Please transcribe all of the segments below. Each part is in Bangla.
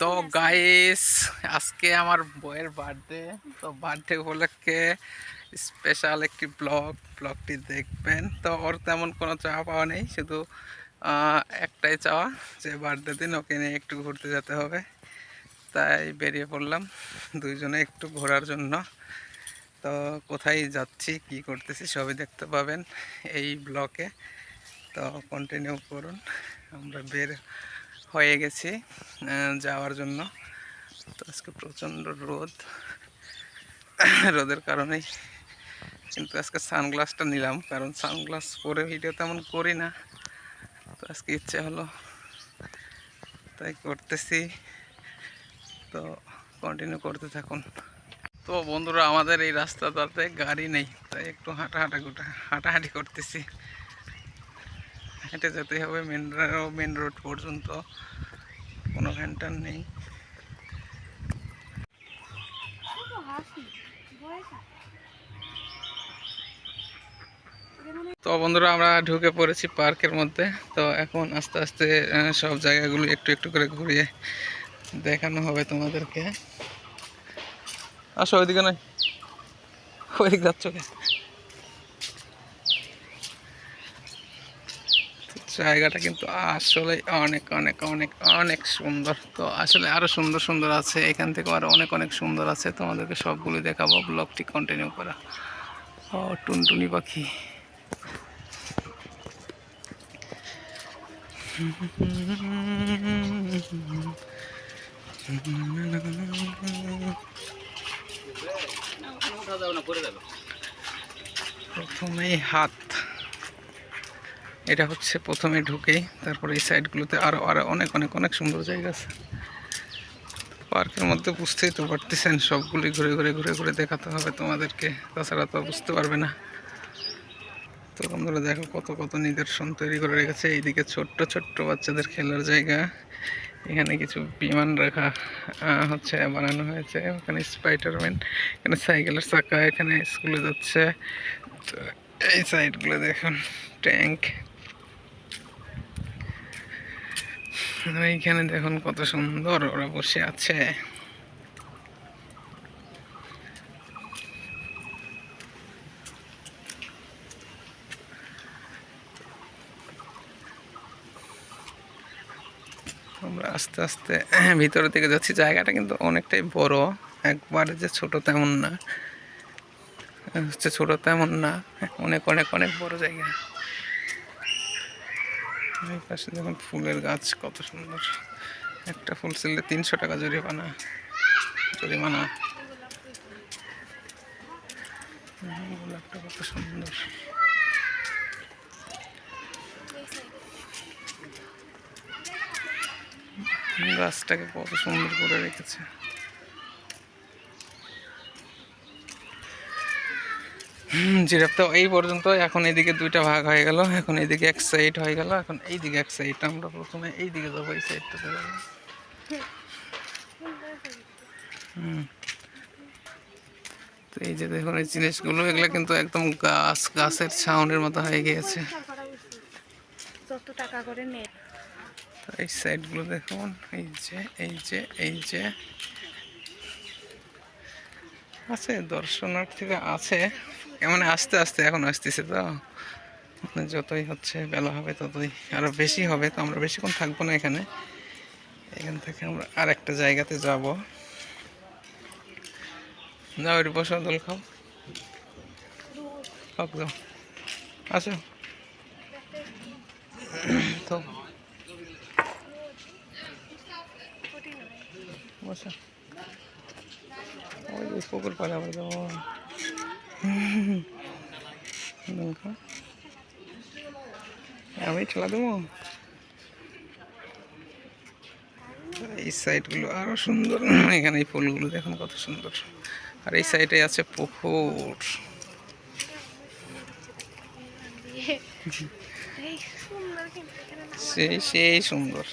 তো গাইস আজকে আমার বইয়ের বার্থডে তো বার্থডে উপলক্ষে স্পেশাল একটি ব্লগ ব্লগটি দেখবেন। তো ওর তেমন কোনো চাওয়া পাওয়া নেই শুধু একটাই চাওয়া যে বার্থডে দিন ওকে নিয়ে একটু ঘুরতে যেতে হবে। তাই বেরিয়ে পড়লাম দুইজনে একটু ঘোরার জন্য। তো কোথায় যাচ্ছি কি করতেছি সবই দেখতে পাবেন এই ব্লকে তো কন্টিনিউ করুন আমরা বের হয়ে গেছি যাওয়ার জন্য। তো আজকে প্রচণ্ড রোদ। রোদের কারণেই কিন্তু আজকে সানগ্লাসটা নিলাম, কারণ সানগ্লাস পরে ভিডিও তেমন করি না। তো আজকে ইচ্ছে হলো, তাই করতেছি। তো কন্টিনিউ করতে থাকুন। তো বন্ধুরা, আমাদের এই রাস্তাটাতে গাড়ি নেই, তাই একটু হাঁটা হাঁটা হাঁটাহাঁটি করতেছি। হেঁটে যেতেই হবে মেন মেন রোড পর্যন্ত। কোনো ভ্যানটার নেই। তো বন্ধুরা, আমরা ঢুকে পড়েছি পার্কের মধ্যে। তো এখন আস্তে আস্তে সব জায়গাগুলো একটু একটু করে ঘুরিয়ে দেখানো হবে তোমাদেরকে। আসো ওইদিকে নয়। ওইদিকে যাচ্ছ জায়গাটা কিন্তু আসলে অনেক অনেক অনেক অনেক সুন্দর। তো আসলে আরও সুন্দর সুন্দর আছে। এখান থেকে আরও অনেক অনেক সুন্দর আছে। তোমাদেরকে সবগুলো দেখাবো ব্লগটি কন্টিনিউ করা। ও, টুনটুনি পাখি। প্রথমেই হাত। এটা হচ্ছে প্রথমে ঢুকেই, তারপরে এই সাইডগুলোতে আরও আরও অনেক অনেক অনেক সুন্দর জায়গা আছে। পার্কের মধ্যে বুঝতেই তো পারতেছেন, সবগুলি ঘুরে ঘুরে ঘুরে ঘুরে দেখাতে হবে তোমাদেরকে, তাছাড়া তো বুঝতে পারবে না। তো বন্ধুরা, দেখো কত কত নিদর্শন তৈরি করে রেখেছে। এইদিকে ছোট্ট ছোট্ট বাচ্চাদের খেলার জায়গা। এখানে কিছু বিমান রাখা হচ্ছে বানানো হয়েছে। ওখানে স্পাইডারম্যান এখানে সাইকেলের চাকা, এখানে স্কুলে যাচ্ছে। তো এই সাইডগুলো দেখুন, ট্যাঙ্ক। এইখানে দেখুন কত সুন্দর ওরা বসে আছে। আমরা আস্তে আস্তে ভিতরের দিকে যাচ্ছি। জায়গাটা কিন্তু অনেকটাই বড়। একবারে যে ছোট তেমন না। হচ্ছে ছোট তেমন না। অনেক অনেক অনেক বড় জায়গা। এই পাশে দেখুন ফুলের গাছ কত সুন্দর। একটা ফুল ছিললে তিনশো টাকা জরিমানা। জরিমানা। গোলাপটা কত সুন্দর। গাছটাকে কত সুন্দর করে রেখেছে। জিরাফটা এই পর্যন্ত এখন এইদিকে দুইটা ভাগ হয়ে গেল। এখন এইদিকে এক সাইড হয়ে গেল। এখন এইদিকে এক সাইড আমরা প্রথমে এইদিকে যাব এই সাইডটাতে যাব। হুম। তো এই যে দেখুন এই জিনিসগুলো এগুলো কিন্তু একদম গাছ গাছের ছাউনের মতো হয়ে গিয়েছে। যত টাকা করে নে। তো এই সাইডগুলো দেখুন এই যে এই যে এই যে। আছে দর্শনার্থীরা আছে। মানে আস্তে আস্তে এখন আসতেছে তো। মানে যতই হচ্ছে বেলা হবে ততই আরও বেশি হবে, তো আমরা বেশিক্ষণ থাকব না এখানে। এখান থেকে আমরা আর একটা জায়গাতে যাব। যাও একটু বসো, দোল খাও। খাও যাও আসো। তো। বসো। ওই পুকুর পাড়ে আবার যাব। আমি ঠেলা দেবো? এই সাইডগুলো আরও সুন্দর। এখানে এই ফুলগুলো দেখুন কত সুন্দর। আর এই সাইডে আছে পুকুর। সেই সেই সুন্দর।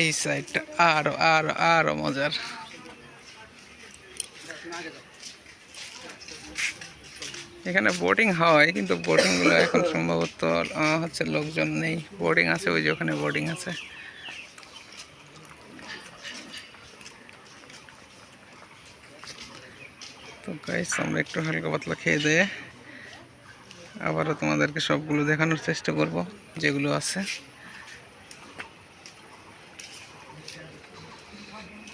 এই সাইডটা আরও আরও আরও মজার। এখানে বোটিং হয়, কিন্তু বোটিংগুলো এখন সম্ভবত হচ্ছে লোকজন নেই। বোর্ডিং আছে, ওই যে ওখানে বোর্ডিং আছে। তো গাইস আমরা একটু হালকা পাতলা খেয়ে দিয়ে আবারও তোমাদেরকে সবগুলো দেখানোর চেষ্টা করব, যেগুলো আছে।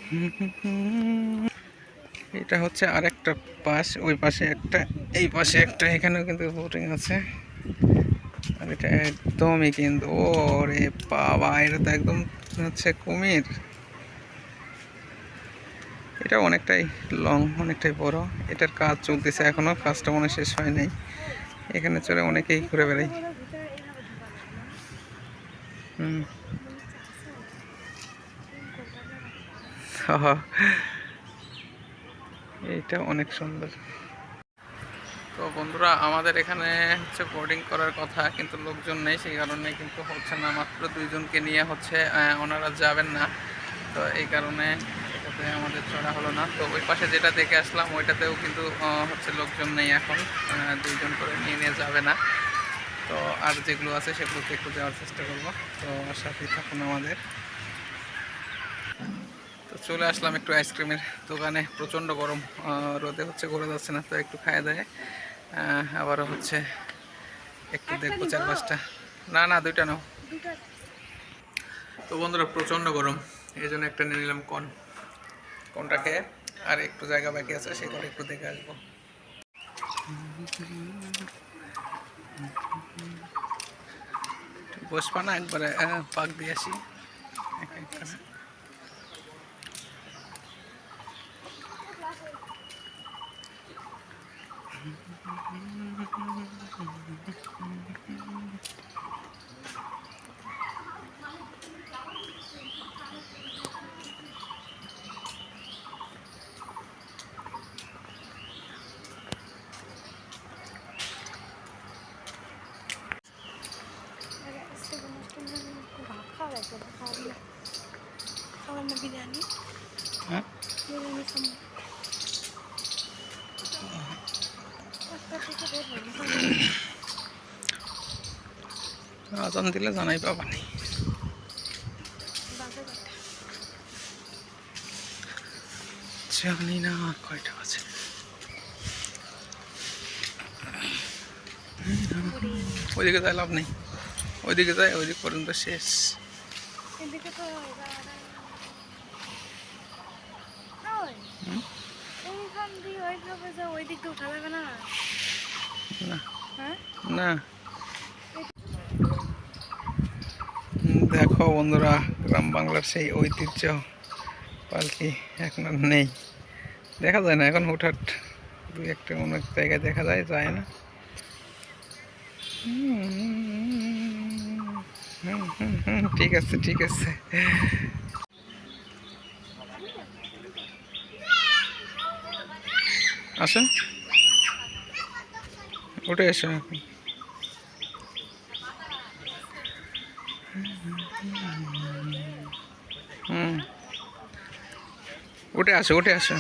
হুম হুম এটা হচ্ছে আর একটা পাশ, ওই পাশে একটা, এই পাশে একটা, এখানেও কিন্তু বোটিং আছে। আর এটা একদমই কিন্তু ও রে বাবা, এটা তো একদম হচ্ছে কুমির। এটা অনেকটাই লং অনেকটাই বড়। এটার কাজ চলতেছে এখনও কাজটা মনে শেষ হয় নাই। এখানে চলে অনেকেই ঘুরে বেড়াই। হুম। এইটা অনেক সুন্দর। তো বন্ধুরা, আমাদের এখানে হচ্ছে বোর্ডিং করার কথা, কিন্তু লোকজন নেই, সেই কারণে কিন্তু হচ্ছে না। মাত্র দুইজনকে নিয়ে হচ্ছে ওনারা যাবেন না। তো এই কারণে এটাতে আমাদের চড়া হলো না। তো ওই পাশে যেটা দেখে আসলাম, ওইটাতেও কিন্তু হচ্ছে লোকজন নেই এখন। দুইজন করে নিয়ে নিয়ে যাবে না। তো আর যেগুলো আছে, সেগুলোতে একটু যাওয়ার চেষ্টা করব। তো সাথেই থাকুন আমাদের। তো চলে আসলাম একটু আইসক্রিমের দোকানে। প্রচণ্ড গরম রোদে হচ্ছে ঘোরা যাচ্ছে না তো একটু খায় দেয়। আবারও হচ্ছে একটু দেখব চার পাঁচটা। না না দুইটা নাও। তো বন্ধুরা প্রচণ্ড গরম। এই জন্য একটা নিয়ে নিলাম কন। কোনটা খেয়ে আর একটু জায়গা বাকি আছে সেটা একটু দেখে আসব। বসবা না একবারে পাক দিয়ে আসি। এক এক করে। ভাত খাওয়া লাগবে না খাওয়ার না খাওয়ার না বিরিয়ানি হ্যাঁ বিরিয়ানি খাব একটা থেকে বের হইনি আজান দিলে জানাই পাবা কথা জানি না কয়টা আছে ওইদিকে যাই লাভ নেই। ওইদিকে যাই ওইদিক পর্যন্ত শেষ। এদিকে তো ওই হুম? এইখান দিয়ে ওইভাবে যা ওই দিক দিয়ে উঠা যাবে না? না। হ্যাঁ? না। দেখো বন্ধুরা গ্রাম বাংলার সেই ঐতিহ্য পালকি এখন আর নেই। দেখা যায় না এখন হুটহাট দুই একটা অনেক জায়গায় দেখা যায় যায় না। ঠিক আছে ঠিক আছে। আসেন। উঠে এসো হুম উঠে আসো উঠে আসো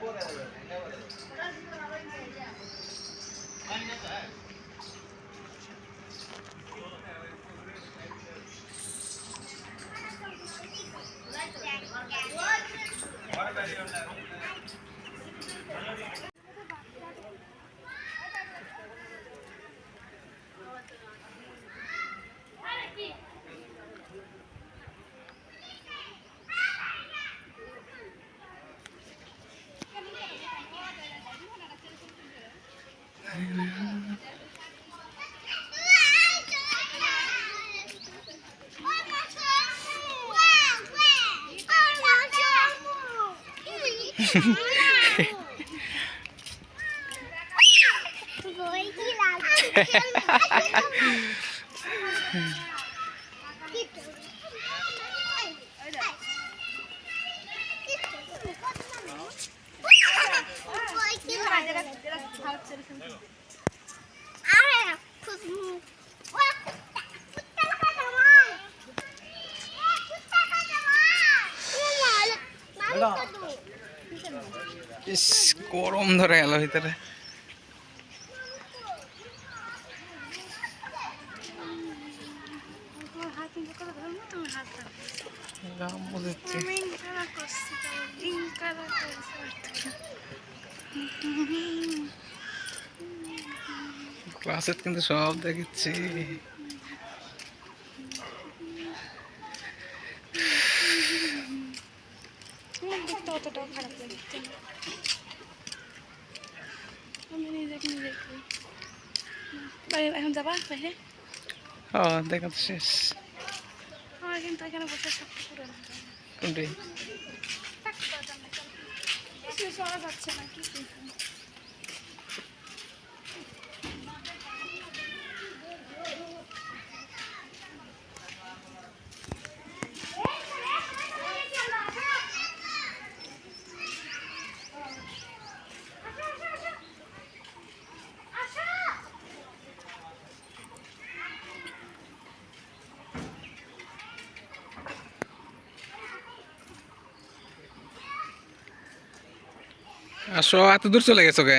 Por ahí. Boy, he loves গরম ধরে গেল ভিতরে। ক্লাসে কিন্তু সব দেখেছি অতটাও খারাপ লাগছে না আমি নিজেকে নিজে করি বাইরে এখন যাবা বাইরে ও দেখা তো শেষ কিন্তু এখানে বসে থাকতে পুরো শোনা যাচ্ছে না কিছু আসো এত দূর চলে গেছো কে?